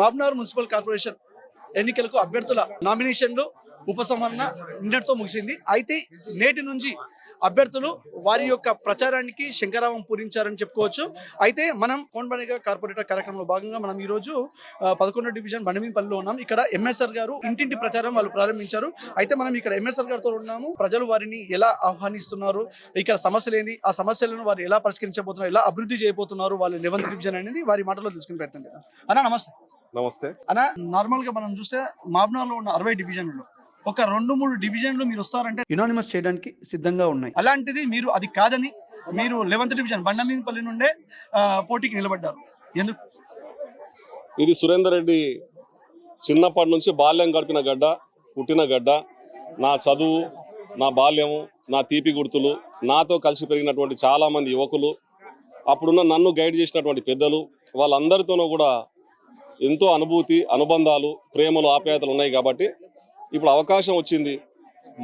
మాబ్నార్ municipal corporation ఎన్నికలకు అభ్యర్థుల నామినేషన్లు ఉపసంహరణ నిన్నటితో ముగిసింది. అయితే నేటి నుంచి అభ్యర్థులు వారి యొక్క ప్రచారానికి శంకరావం పూరించారని చెప్పుకోవచ్చు. అయితే మనం కోన్బనిగా కార్పొరేటర్ కార్యక్రమంలో భాగంగా మనం ఈ రోజు పదకొండో డివిజన్ బండిమీదపల్లిలో ఉన్నాం. ఇక్కడ ఎంఎస్ఆర్ గారు ఇంటింటి ప్రచారం వాళ్ళు ప్రారంభించారు. అయితే మనం ఇక్కడ ఎంఎస్ఆర్ గారితో ఉన్నాము. ప్రజలు వారిని ఎలా ఆహ్వానిస్తున్నారు? ఇక్కడ సమస్యలు ఏంది? ఆ సమస్యలను వారు ఎలా పరిష్కరించబోతున్నారు? ఎలా అభివృద్ధి చేయబోతున్నారు? వాళ్ళు లెవెన్త్ డివిజన్ అనేది వారి మాటలో తెలుసుకుని ప్రయత్నం చేద్దాం అన్న నమస్తే. నమస్తే. అన్న నార్మల్గా మనం చూస్తే మాబ్నార్లో ఉన్న అరవై డివిజన్లు. ఒక రెండు మూడు డివిజన్లు మీరు వస్తారంటే యునానిమస్ చేయడానికి సిద్ధంగా ఉన్నాయి. అలాంటిది మీరు అది కాదని మీరు లెవెన్త్ డివిజన్ బండమీదపల్లి నుండే పోటీకి నిలబడ్డారు. ఎందుకు? ఇది సురేందర్ రెడ్డి చిన్నప్పటి నుంచి బాల్యం గడిపిన గడ్డ పుట్టిన గడ్డ. నా చదువు నా బాల్యము నా తీపి గుర్తులు నాతో కలిసి పెరిగినటువంటి చాలామంది యువకులు అప్పుడున్న నన్ను గైడ్ చేసినటువంటి పెద్దలు వాళ్ళందరితోనూ కూడా ఎంతో అనుభూతి అనుబంధాలు ప్రేమలు ఆప్యాయతలు ఉన్నాయి కాబట్టి ఇప్పుడు అవకాశం వచ్చింది.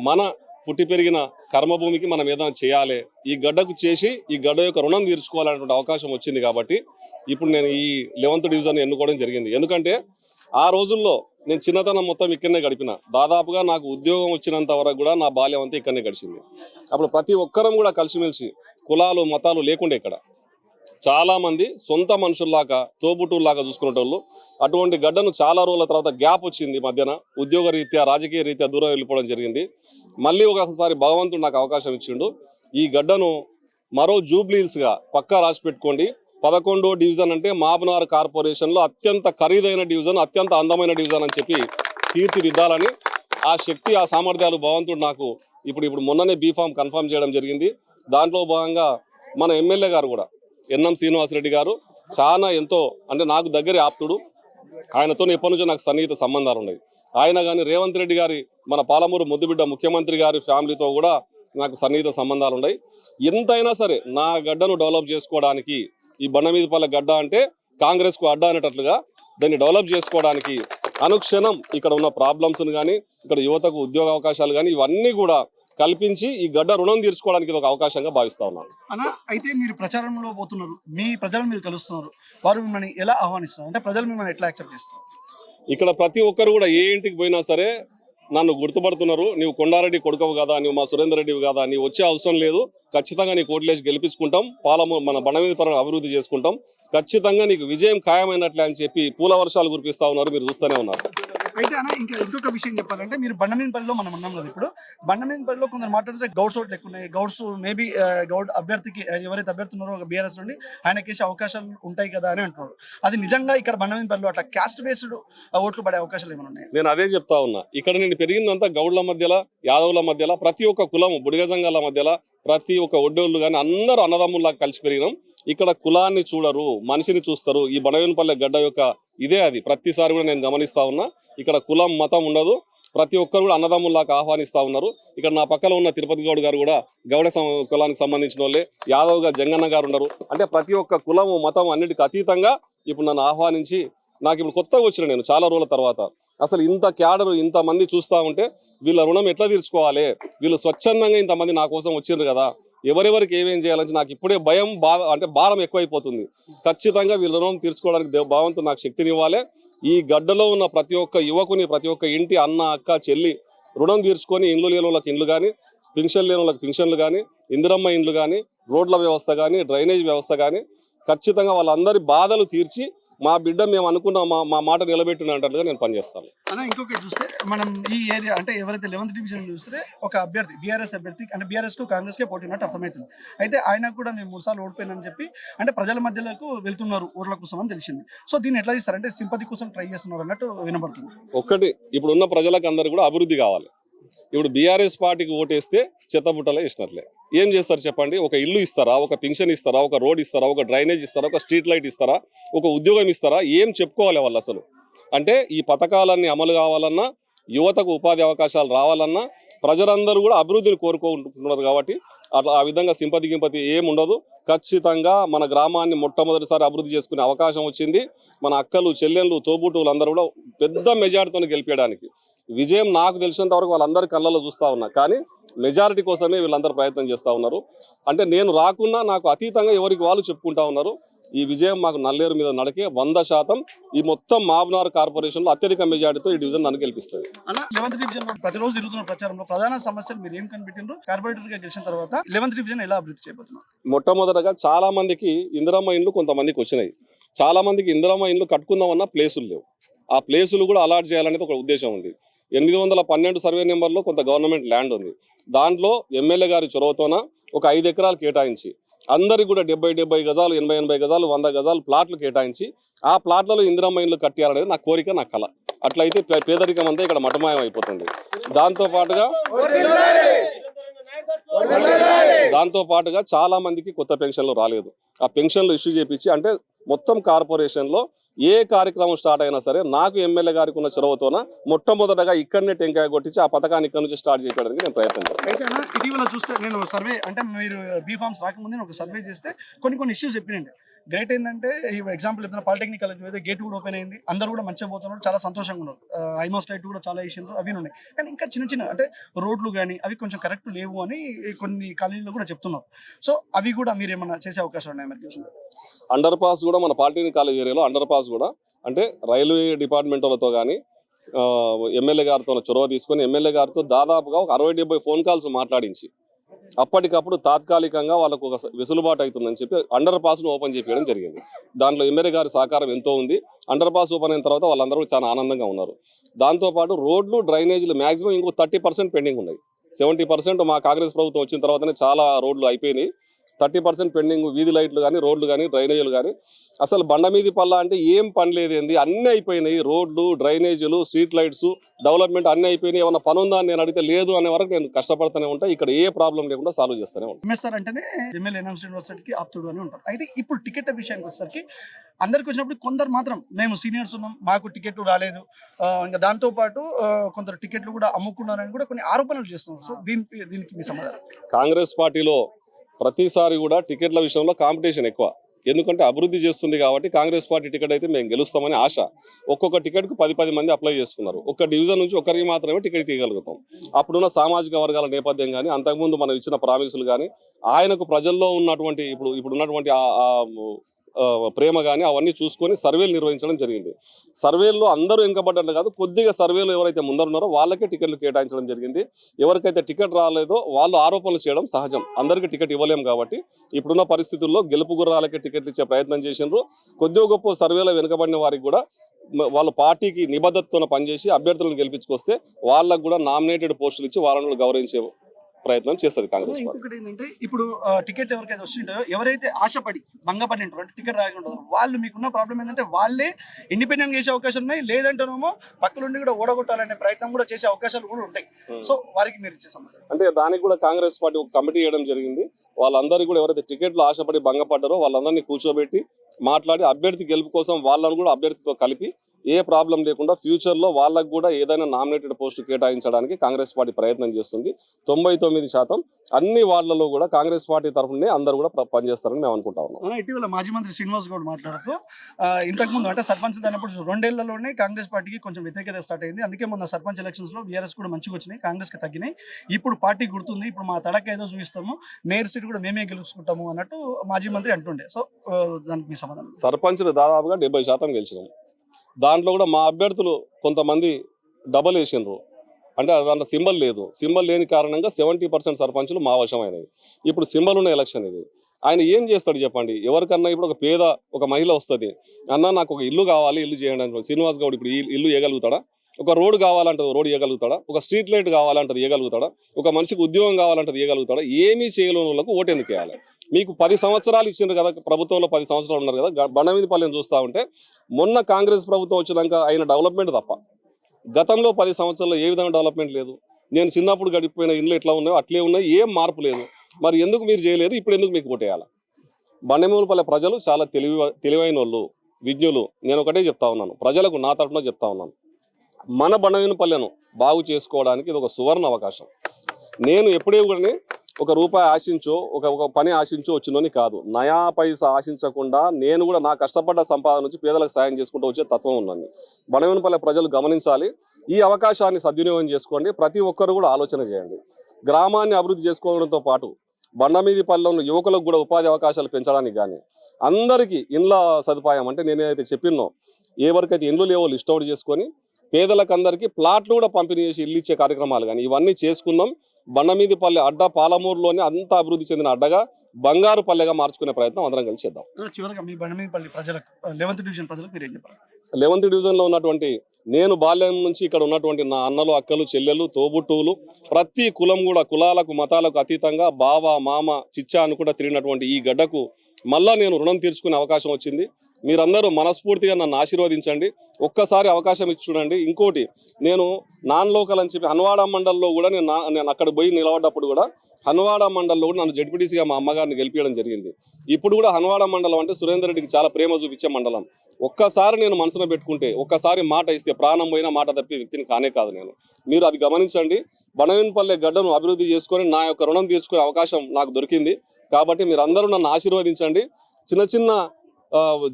మన పుట్టి పెరిగిన కర్మభూమికి మనం ఏదైనా చేయాలి ఈ గడ్డకు చేసి ఈ గడ్డ యొక్క రుణం తీర్చుకోవాలనేటువంటి అవకాశం వచ్చింది కాబట్టి ఇప్పుడు నేను ఈ లెవెంత్ డివిజన్ ఎన్నుకోవడం జరిగింది. ఎందుకంటే ఆ రోజుల్లో నేను చిన్నతనం మొత్తం ఇక్కడనే గడిపిన. దాదాపుగా నాకు ఉద్యోగం వచ్చినంత వరకు కూడా నా బాల్యం అంతా ఇక్కడనే గడిచింది. అప్పుడు ప్రతి ఒక్కరం కూడా కలిసిమెలిసి కులాలు మతాలు లేకుండే ఇక్కడ. చాలామంది సొంత మనుషుల్లాగా తోబుట్టులాగా చూసుకునేటోళ్ళు. అటువంటి గడ్డను చాలా రోజుల తర్వాత గ్యాప్ వచ్చింది మధ్యన. ఉద్యోగ రీత్యా రాజకీయ రీత్యా దూరం వెళ్ళిపోవడం జరిగింది. మళ్ళీ ఒకసారి భగవంతుడు నాకు అవకాశం ఇచ్చిండు. ఈ గడ్డను మరో జూబ్లీల్స్గా పక్కా రాసి పెట్టుకోండి. పదకొండో డివిజన్ అంటే మాబనార్ కార్పొరేషన్లో అత్యంత ఖరీదైన డివిజన్ అత్యంత అందమైన డివిజన్ అని చెప్పి తీర్చిదిద్దాలని ఆ శక్తి ఆ సామర్థ్యాలు భగవంతుడు నాకు ఇప్పుడు ఇప్పుడు మొన్ననే బీఫామ్ కన్ఫర్మ్ చేయడం జరిగింది. దాంట్లో భాగంగా మన ఎమ్మెల్యే గారు కూడా ఎన్ఎం శ్రీనివాసరెడ్డి గారు చాలా ఎంతో అంటే నాకు దగ్గర ఆప్తుడు. ఆయనతో ఎప్పటి నుంచో నాకు సన్నిహిత సంబంధాలు ఉన్నాయి. ఆయన కానీ రేవంత్ రెడ్డి గారి మన పాలమూరు ముద్దుబిడ్డ ముఖ్యమంత్రి గారి ఫ్యామిలీతో కూడా నాకు సన్నిహిత సంబంధాలు ఉన్నాయి. ఎంతైనా సరే నా గడ్డను డెవలప్ చేసుకోవడానికి ఈ బండమీదపల్లె గడ్డ అంటే కాంగ్రెస్కు అడ్డ అనేటట్లుగా దాన్ని డెవలప్ చేసుకోవడానికి అనుక్షణం ఇక్కడ ఉన్న ప్రాబ్లమ్స్ని కానీ ఇక్కడ యువతకు ఉద్యోగ అవకాశాలు కానీ ఇవన్నీ కూడా కల్పించి ఈ గడ్డ రుణం తీర్చుకోవడానికి ఇది ఒక అవకాశంగా భావిస్తా ఉన్నాను. అన్న అయితే మీరు ప్రచారంలో పోతున్నారు. మీ ప్రజలను మీరు కలుస్తున్నారు. వారు మిమ్మల్ని ఎలా ఆహ్వానిస్తున్నారు అంటే ప్రజలు మిమ్మల్ని ఎట్లా యాక్సెప్ట్ చేస్తారు? ఇక్కడ ప్రతి ఒక్కరు కూడా ఏ ఇంటికి పోయినా సరే నన్ను గుర్తుపడుతున్నారు. నీవు కొండారెడ్డి కొడుకవు కదా నీవు మా సురేందర్ రెడ్డివి కదా నీవు వచ్చే అవసరం లేదు. ఖచ్చితంగా నీకు ఓట్లేసి గెలిపించుకుంటాం. పాలము మన బండమీద పరం అభివృద్ధి చేసుకుంటాం. ఖచ్చితంగా నీకు విజయం ఖాయమైనట్లే అని చెప్పి పూల వర్షాలు కురిపిస్తా ఉన్నారు. మీరు చూస్తూనే ఉన్నారు. అయితే అన్న ఇంకా ఇంకొక విషయం చెప్పాలంటే మీరు బండమీదపల్లిలో మనం ఉన్నాం కదా ఇప్పుడు. బండమీదపల్లిలో కొందరు మాట్లాడితే గౌడ్స్ ఓట్లు ఎక్కువ ఉన్నాయి. గౌడ్స్ మేబీ గౌడ్ అభ్యర్థికి ఎవరైతే అభ్యర్థి ఉన్నారో ఒక బీఆర్ఎస్ నుండి ఆయనకి అవకాశాలు ఉంటాయి కదా అని అంటున్నారు. అది నిజంగా ఇక్కడ బండమీదపల్లిలో అట్లా క్యాస్ట్ బేస్డ్ ఓట్లు పడే అవకాశాలు ఏమైనా ఉన్నాయి? నేను అదే చెప్తా ఉన్నా. ఇక్కడ నేను పెరిగిందంతా గౌడ్ల మధ్యలో యాదవుల మధ్యలో ప్రతి ఒక్క కులము బుడిగజంగాల మధ్యలో ప్రతి ఒక్క ఒడ్డోళ్ళు కానీ అందరూ అన్నదమ్ముల్లా కలిసి పెరిగినాం. ఇక్కడ కులాన్ని చూడరు మనిషిని చూస్తారు. ఈ బడవేనపల్లె గడ్డ యొక్క ఇదే అది. ప్రతిసారి కూడా నేను గమనిస్తా ఉన్నా ఇక్కడ కులం మతం ఉండదు. ప్రతి ఒక్కరు కూడా అన్నదమ్ముల్లాగా ఆహ్వానిస్తా ఉన్నారు. ఇక్కడ నా పక్కన ఉన్న తిరుపతి గౌడ్ గారు కూడా గౌడ సం- కులానికి సంబంధించిన వాళ్ళే. యాదవ్ గారు జంగన్న గారు ఉన్నారు. అంటే ప్రతి ఒక్క కులం మతం అన్నిటికీ అతీతంగా ఇప్పుడు నన్ను ఆహ్వానించి నాకు ఇప్పుడు కొత్తగా వచ్చిన నేను చాలా రోజుల తర్వాత. అసలు ఇంత క్యాడరు ఇంత మంది చూస్తా ఉంటే వీళ్ళ రుణం ఎట్లా తీర్చుకోవాలి? వీళ్ళు స్వచ్ఛందంగా ఇంతమంది నా కోసం వచ్చిండ్రు కదా. ఎవరెవరికి ఏమేం చేయాలని నాకు ఇప్పుడే భయం బాధ అంటే భారం ఎక్కువైపోతుంది. ఖచ్చితంగా వీళ్ళ రుణం తీర్చుకోవడానికి భావంతో నాకు శక్తినివ్వాలి. ఈ గడ్డలో ఉన్న ప్రతి ఒక్క యువకుని ప్రతి ఒక్క ఇంటి అన్న అక్క చెల్లి రుణం తీర్చుకొని ఇండ్లు లేని వాళ్ళకి ఇండ్లు కానీ పింఛన్ లేని వాళ్ళకి పింఛన్లు కానీ ఇందిరమ్మ ఇండ్లు కానీ రోడ్ల వ్యవస్థ కానీ డ్రైనేజ్ వ్యవస్థ కానీ ఖచ్చితంగా వాళ్ళందరి బాధలు తీర్చి మా బిడ్డ మేము అనుకున్న మా మా మాట నిలబెట్టినట్టుగా నేను పనిచేస్తాను. అన్న ఇంకొకటి చూస్తే మనం ఈ ఏరియా అంటే ఎవరైతే లెవెన్త్ డివిజన్ చూస్తే ఒక అభ్యర్థి బీఆర్ఎస్ అభ్యర్థి అంటే బీఆర్ఎస్కు కాంగ్రెస్ కే పోటీ ఉన్నట్టు అర్థమవుతుంది. అయితే ఆయన కూడా నేను మూడు సార్లు ఓడిపోయానని చెప్పి అంటే ప్రజల మధ్యలోకి వెళ్తున్నారు ఓట్ల కోసం అని తెలిసింది. సో దీన్ని ఎట్లా తీస్తారు? అంటే సింపతి కోసం ట్రై చేస్తున్నారు అన్నట్టు వినబడుతుంది. ఒక్కటి ఇప్పుడు ఉన్న ప్రజలకు అందరు కూడా అభివృద్ధి కావాలి. ఇప్పుడు బీఆర్ఎస్ పార్టీకి ఓటేస్తే చెత్తబుట్టలో వేసినట్లే ఏం చేస్తారు చెప్పండి? ఒక ఇల్లు ఇస్తారా? ఒక పింఛన్ ఇస్తారా? ఒక రోడ్ ఇస్తారా? ఒక డ్రైనేజ్ ఇస్తారా? ఒక స్ట్రీట్ లైట్ ఇస్తారా? ఒక ఉద్యోగం ఇస్తారా? ఏం చెప్పుకోవాలి వాళ్ళు అసలు? అంటే ఈ పథకాలన్నీ అమలు కావాలన్నా యువతకు ఉపాధి అవకాశాలు రావాలన్నా ప్రజలందరూ కూడా అభివృద్ధిని కోరుకుంటున్నారు కాబట్టి అట్లా ఆ విధంగా సింపతి గింపతి ఏం ఉండదు. ఖచ్చితంగా మన గ్రామాన్ని మొట్టమొదటిసారి అభివృద్ధి చేసుకునే అవకాశం వచ్చింది. మన అక్కలు చెల్లెళ్ళు తోబుట్టువులు అందరూ కూడా పెద్ద మెజార్టీతో గెలిపేయడానికి. విజయం నాకు తెలిసినంత వరకు వాళ్ళందరి కళ్ళలో చూస్తా ఉన్నా. కానీ మెజారిటీ కోసమే వీళ్ళందరూ ప్రయత్నం చేస్తూ ఉన్నారు. అంటే నేను రాకున్నా నాకు అతీతంగా ఎవరికి వాళ్ళు చెప్పుకుంటా ఉన్నారు. ఈ విజయం మాకు నల్లేరు మీద నడికే వంద శాతం ఈ మొత్తం మాబ్నార్ కార్పొరేషన్లో అత్యధిక మెజార్టీతో ఈ డివిజన్ నన్ను గెలిపిస్తుంది. అన్న లెవెంత్ డివిజన్లో ప్రతిరోజు తిరుగుతున్న ప్రచారంలో ప్రధాన సమస్యలు మీరు ఏం కనిపెట్టిండ్రు? కార్పొరేటర్గా గెలిచిన తర్వాత లెవెంత్ డివిజన్ ఎలా అభివృద్ధి చేయబోతున్నారు? మొట్టమొదటగా చాలా మందికి ఇందిరమ్మ ఇండ్లు కొంతమందికి వచ్చినాయి. చాలా మందికి ఇందిరమ్మ ఇండ్లు కట్టుకుందామన్న ప్లేసులు లేవు. ఆ ప్లేసులు కూడా అలాట్ చేయాలనేది ఒక ఉద్దేశం ఉంది. ఎనిమిది వందల పన్నెండు సర్వే నెంబర్లో కొంత గవర్నమెంట్ ల్యాండ్ ఉంది. దాంట్లో ఎమ్మెల్యే గారి చొరవతోన ఒక ఐదు ఎకరాలు కేటాయించి అందరికి కూడా డెబ్బై డెబ్బై గజాలు ఎనభై ఎనభై గజాలు వంద గజాలు ప్లాట్లు కేటాయించి ఆ ప్లాట్లలో ఇందిరమ్మ ఇండ్లు కట్టాలనేది నా కోరిక నా కళ అట్లయితే పే- పేదరికం అంతా ఇక్కడ మటమాయం అయిపోతుంది. దాంతో పాటుగా దాంతో పాటుగా చాలా మందికి కొత్త పెన్షన్లు రాలేదు. ఆ పెన్షన్లు ఇష్యూ చేపించి అంటే మొత్తం కార్పొరేషన్లో ఏ కార్యక్రమం స్టార్ట్ అయినా సరే నాకు ఎమ్మెల్యే గారికి ఉన్న చొరవతోన మొట్టమొదటగా ఇక్కడనే టెంకాయ కొట్టించి ఆ పథకాన్ని ఇక్కడ నుంచి స్టార్ట్ చేయడానికి నేను ప్రయత్నం చేస్తాను. ఇటీవల చూస్తే నేను సర్వే అంటే మీరు బీ ఫార్మ్స్ రాకముందే నేను ఒక సర్వే చేస్తే కొన్ని కొన్ని ఇష్యూస్ చెప్పినండి. గ్రేట్ ఏంటంటే ఎగ్జాంపుల్ ఏదైనా పాలిటెక్నిక్ కాలేజ్ అయితే గేట్ కూడా ఓపెన్ అయింది. అందరూ కూడా మంచిగా పోతున్నారు. చాలా సంతోషంగా ఉన్నారు. ఐమోస్ లైట్ కూడా చాలా వేసిండ్రు. అవి ఉన్నాయి. కానీ ఇంకా చిన్న చిన్న అంటే రోడ్లు కానీ అవి కొంచెం కరెక్ట్ లేవు అని కొన్ని కాలేజీలు కూడా చెప్తున్నారు. సో అవి కూడా మీరు ఏమన్నా చేసే అవకాశం ఉన్నాయి మరి అండర్ పాస్ కూడా మన పాలిటెక్నిక్ కాలేజ్ ఏరియాలో అండర్ పాస్ కూడా. అంటే రైల్వే డిపార్ట్మెంట్ వాళ్ళతో కానీ ఎమ్మెల్యే గారితో చొరవ తీసుకొని ఎమ్మెల్యే గారితో దాదాపుగా ఒక అరవై డెబ్బై ఫోన్ కాల్స్ మాట్లాడించి అప్పటికప్పుడు తాత్కాలికంగా వాళ్ళకు ఒక వెసులుబాటు అవుతుందని చెప్పి అండర్ పాస్ను ఓపెన్ చేయడం జరిగింది. దాంట్లో ఎమ్మెల్యే గారి సహకారం ఎంతో ఉంది. అండర్ పాస్ ఓపెన్ అయిన తర్వాత వాళ్ళందరూ చాలా ఆనందంగా ఉన్నారు. దాంతోపాటు రోడ్లు డ్రైనేజీలు మాక్సిమం ఇంకో థర్టీ పర్సెంట్ పెండింగ్ ఉన్నాయి. సెవెంటీ పర్సెంట్ మా కాంగ్రెస్ ప్రభుత్వం వచ్చిన తర్వాతనే చాలా రోడ్లు అయిపోయినాయి. థర్టీ పర్సెంట్ పెండింగ్ వీధి లైట్లు కానీ రోడ్లు కానీ డ్రైనేజీలు కానీ. అసలు బండ మీది పల్ల అంటే ఏం పని లేదేంది అన్నీ అయిపోయినాయి. రోడ్లు డ్రైనేజీలు స్ట్రీట్ లైట్స్ డెవలప్మెంట్ అన్నీ అయిపోయినాయి. ఏమన్నా పని ఉందా అని నేను అడిగితే లేదు అనే వరకు నేను కష్టపడుతూనే ఉంటా. ఇక్కడ ఏ ప్రాబ్లం లేకుండా సాల్వ్ చేస్తూనే ఉంటాను ఎంఎస్ఆర్ అంటేనే ఎమ్మెల్యే ఎన్ఎం యూనివర్సిటీకి ఆప్తుడు అని ఉంటారు. అయితే ఇప్పుడు టికెట్ విషయానికి వచ్చేసరికి అందరికి వచ్చినప్పుడు కొందరు మాత్రం మేము సీనియర్స్ ఉన్నాం మాకు టికెట్లు రాలేదు. ఇంకా దాంతో పాటు ఆ, కొందరు టికెట్లు కూడా అమ్ముకున్నారని కూడా కొన్ని ఆరోపణలు చేస్తున్నారు. సో దీనికి దీనికి మీ సమాధానం? కాంగ్రెస్ పార్టీలో ప్రతిసారి కూడా టికెట్ల విషయంలో కాంపిటీషన్ ఎక్కువ. ఎందుకంటే అభివృద్ధి చేస్తుంది కాబట్టి కాంగ్రెస్ పార్టీ టికెట్ అయితే మేము గెలుస్తామని ఆశ. ఒక్కొక్క టికెట్కు పది పది మంది అప్లై చేసుకున్నారు. ఒక్క డివిజన్ నుంచి ఒకరికి మాత్రమే టికెట్ ఇవ్వగలుగుతాం. అప్పుడున్న సామాజిక వర్గాల నేపథ్యం కానీ అంతకుముందు మనం ఇచ్చిన ప్రామిసులు కానీ ఆయనకు ప్రజల్లో ఉన్నటువంటి ఇప్పుడు ఇప్పుడు ఉన్నటువంటి ప్రేమ కానీ అవన్నీ చూసుకొని సర్వేలు నిర్వహించడం జరిగింది. సర్వేల్లో అందరూ వెనుకబడ్డట్లు కాదు కొద్దిగా సర్వేలు ఎవరైతే ముందరున్నారో వాళ్ళకే టికెట్లు కేటాయించడం జరిగింది. ఎవరికైతే టికెట్ రాలేదో వాళ్ళు ఆరోపణలు చేయడం సహజం. అందరికీ టికెట్ ఇవ్వలేం కాబట్టి ఇప్పుడున్న పరిస్థితుల్లో గెలుపు గుర్రాలకే టికెట్లు ఇచ్చే ప్రయత్నం చేసిండ్రు కొద్దిగా గొప్ప సర్వేలో వెనుకబడిన వారికి కూడా వాళ్ళు వాళ్ళ పార్టీకి నిబద్ధతతో పనిచేసి అభ్యర్థులను గెలిపించుకొస్తే వాళ్ళకు కూడా నామినేటెడ్ పోస్టులు ఇచ్చి వాళ్ళను గౌరవించే ప్రయత్నం చేస్తుంది కాంగ్రెస్ పార్టీ. ఇంకొకటి ఏంటంటే ఇప్పుడు టికెట్ ఎవరికైతే వస్తుంటాయో ఎవరైతే ఆశపడి భంగపడి ఉంటారో అంటే టికెట్ రాకుండా వాళ్ళు మీకున్న ప్రాబ్లం ఏంటంటే వాళ్ళే ఇండిపెండెంట్ చేసే అవకాశం ఉన్నాయి. లేదంటేనేమో పక్కనుండి కూడా ఓడగొట్టాలనే ప్రయత్నం కూడా చేసే అవకాశాలు కూడా ఉంటాయి. సో వారికి మీరు ఇచ్చే సమాధానం. అంటే దానికి కూడా కాంగ్రెస్ పార్టీ ఒక కమిటీ చేయడం జరిగింది. వాళ్ళందరికీ కూడా ఎవరైతే టికెట్లు ఆశపడి భంగపడ్డారో వాళ్ళందరినీ కూర్చోబెట్టి మాట్లాడి అభ్యర్థి గెలుపు కోసం వాళ్ళను కూడా అభ్యర్థితో కలిపి ఏ ప్రాబ్లం లేకుండా ఫ్యూచర్లో వాళ్ళకు కూడా ఏదైనా నామినేటెడ్ పోస్టు కేటాయించడానికి కాంగ్రెస్ పార్టీ ప్రయత్నం చేస్తుంది. తొంభై తొమ్మిది శాతం అన్ని వార్డులలో కూడా కాంగ్రెస్ పార్టీ తరఫునే అందరూ కూడా పనిచేస్తారని మేము అనుకుంటా ఉన్నాం. ఇటీవల మాజీ మంత్రి శ్రీనివాస్ గౌడ్ మాట్లాడుతూ ఇంతకుముందు అంటే సర్పంచ్ అయినప్పుడు రెండేళ్ళలోనే కాంగ్రెస్ పార్టీకి కొంచెం వ్యతిరేకత స్టార్ట్ అయింది. అందుకే మొన్న సర్పంచ్ ఎలక్షన్స్లో బీఆర్ఎస్ కూడా మంచిగా వచ్చినాయి కాంగ్రెస్కి తగ్గినాయి. ఇప్పుడు పార్టీ గుర్తుంది ఇప్పుడు మా తడక ఏదో చూపిస్తాము మేయర్ సీట్ కూడా మేమే గెలుచుకుంటాము అన్నట్టు మాజీ మంత్రి అంటుండే. సో దానికి మీ సమాధానం. సర్పంచులు దాదాపుగా డెబ్బై శాతం గెలిచినాం. దాంట్లో కూడా మా అభ్యర్థులు కొంతమంది డబల్ వేసిండ్రు. అంటే దాంట్లో సింబల్ లేదు. సింబల్ లేని కారణంగా సెవెంటీ పర్సెంట్ సర్పంచులు మా వశమైనవి. ఇప్పుడు సింబల్ ఉన్న ఎలక్షన్ ఇది. ఆయన ఏం చేస్తాడు చెప్పండి? ఎవరికన్నా ఇప్పుడు ఒక పేద ఒక మహిళ వస్తుంది. అన్న నాకు ఒక ఇల్లు కావాలి ఇల్లు చేయండి శ్రీనివాస్ గౌడ్ ఇప్పుడు ఈ ఇల్లు ఇవ్వగలుగుతాడా ఒక రోడ్డు కావాలంటది రోడ్ ఇవ్వగలుగుతాడా ఒక స్ట్రీట్ లైట్ కావాలంటది ఇవ్వగలుగుతాడా ఒక మనిషికి ఉద్యోగం కావాలంటది ఇవ్వగలుగుతాడా ఏమీ చేయలేని వాళ్ళకు ఓటు ఎందుకు వేయాలి మీకు పది సంవత్సరాలు ఇచ్చిండ్రు కదా ప్రభుత్వంలో పది సంవత్సరాలు ఉన్నారు కదా గ- చూస్తూ ఉంటే మొన్న కాంగ్రెస్ ప్రభుత్వం వచ్చినాక అయిన డెవలప్మెంట్ తప్ప గతంలో పది సంవత్సరాల్లో ఏ విధంగా డెవలప్మెంట్ లేదు. నేను చిన్నప్పుడు గడిపిపోయిన ఇండ్లు ఎట్లా ఉన్నాయో అట్లే ఉన్నాయి ఏం మార్పు లేదు. మరి ఎందుకు మీరు చేయలేదు? ఇప్పుడు ఎందుకు మీకు ఓటేయాలి బండమూలపల్లె ప్రజలు చాలా తెలివి తెలివైన వాళ్ళు విజ్ఞులు. నేను ఒకటే చెప్తా ఉన్నాను ప్రజలకు నా తరఫున చెప్తా ఉన్నాను. మన బండమీనపల్లెను బాగు చేసుకోవడానికి ఇది ఒక సువర్ణ అవకాశం. నేను ఎప్పుడే కూడా ఒక రూపాయి ఆశించో ఒక ఒక పని ఆశించో వచ్చినని కాదు. నయా పైసా ఆశించకుండా నేను కూడా నా కష్టపడ్డ సంపాదన నుంచి పేదలకు సాయం చేసుకుంటూ వచ్చే తత్వం ఉన్నాను బనవనపల్లె ప్రజలు గమనించాలి. ఈ అవకాశాన్ని సద్వినియోగం చేసుకోండి. ప్రతి ఒక్కరు కూడా ఆలోచన చేయండి. గ్రామాన్ని అభివృద్ధి చేసుకోవడంతో పాటు బండమీది పల్లెంలో యువకులకు కూడా ఉపాధి అవకాశాలు పెంచడానికి కానీ అందరికీ ఇండ్ల సదుపాయం అంటే నేనైతే చెప్పినో ఏ వరకు ఇండ్లు లేవో లిస్ట్ అవుట్ చేసుకొని పేదలకు అందరికీ ప్లాట్లు కూడా పంపిణీ చేసి ఇల్లు ఇచ్చే కార్యక్రమాలు కానీ ఇవన్నీ చేసుకుందాం. బండమీది పల్లె అడ్డ పాలమూరులోనే అంత అభివృద్ధి చెందిన అడ్డగా బంగారు పల్లెగా మార్చుకునే ప్రయత్నం అందరం కలిసి చేద్దాం. చివరిగా మీ బండమీదపల్లి ప్రజలకు లెవెన్త్ డివిజన్ ప్రజలకు మీరు ఏం చెప్పారు లెవెంత్ డివిజన్లో ఉన్నటువంటి నేను బాల్యం నుంచి ఇక్కడ ఉన్నటువంటి నా అన్నలు అక్కలు చెల్లెలు తోబుట్టువులు ప్రతి కులం కూడా కులాలకు మతాలకు అతీతంగా బావ మామ చిచ్చా అని కూడా తిరిగినటువంటి ఈ గడ్డకు మళ్ళా నేను రుణం తీర్చుకునే అవకాశం వచ్చింది. మీరందరూ మనస్ఫూర్తిగా నన్ను ఆశీర్వదించండి. ఒక్కసారి అవకాశం ఇచ్చి చూడండి. ఇంకోటి నేను నాన్ లోకల్ అని చెప్పి హన్వాడ మండల్లో కూడా నేను నా- నేను అక్కడ పోయి నిలబడ్డప్పుడు కూడా హన్వాడ మండల్లో కూడా నన్ను జడ్పీటీసీగా మా అమ్మగారిని గెలిపించడం జరిగింది. ఇప్పుడు కూడా హన్వాడ మండలం అంటే సురేందర్ రెడ్డికి చాలా ప్రేమ చూపించే మండలం. ఒక్కసారి నేను మనసును పెట్టుకుంటే ఒక్కసారి మాట ఇస్తే ప్రాణం పోయినా మాట తప్పి వ్యక్తిని కానే కాదు నేను. మీరు అది గమనించండి. బనవీనపల్లె గడ్డను అభివృద్ధి చేసుకొని నా యొక్క రుణం తీర్చుకునే అవకాశం నాకు దొరికింది. కాబట్టి మీరు అందరూ నన్ను ఆశీర్వదించండి. చిన్న చిన్న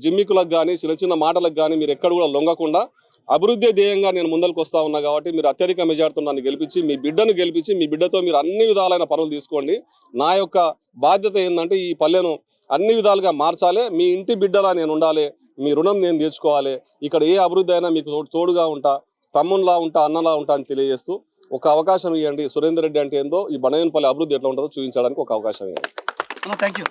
జిమ్మికులకు కానీ చిన్న చిన్న మాటలకు కానీ మీరు ఎక్కడ కూడా లొంగకుండా అభివృద్ధి ధ్యేయంగా నేను ముందరకు వస్తా ఉన్నా కాబట్టి మీరు అత్యధిక మెజార్టీతో నన్ను గెలిపించి మీ బిడ్డను గెలిపించి మీ బిడ్డతో మీరు అన్ని విధాలైన పనులు తీసుకోండి. నా యొక్క బాధ్యత ఏంటంటే ఈ పల్లెను అన్ని విధాలుగా మార్చాలి మీ ఇంటి బిడ్డలా నేను ఉండాలి మీ రుణం నేను తీర్చుకోవాలి ఇక్కడ ఏ అభివృద్ధి అయినా మీకు తోడు- తోడుగా ఉంటా తమ్మునిలా ఉంటా అన్నలా ఉంటా అని తెలియజేస్తూ ఒక అవకాశం ఇవ్వండి. సురేందర్ రెడ్డి అంటే ఏందో ఈ బనయన్పల్లి అభివృద్ధి ఎట్లా ఉంటుందో చూపించడానికి ఒక అవకాశం ఇవ్వండి. Thank you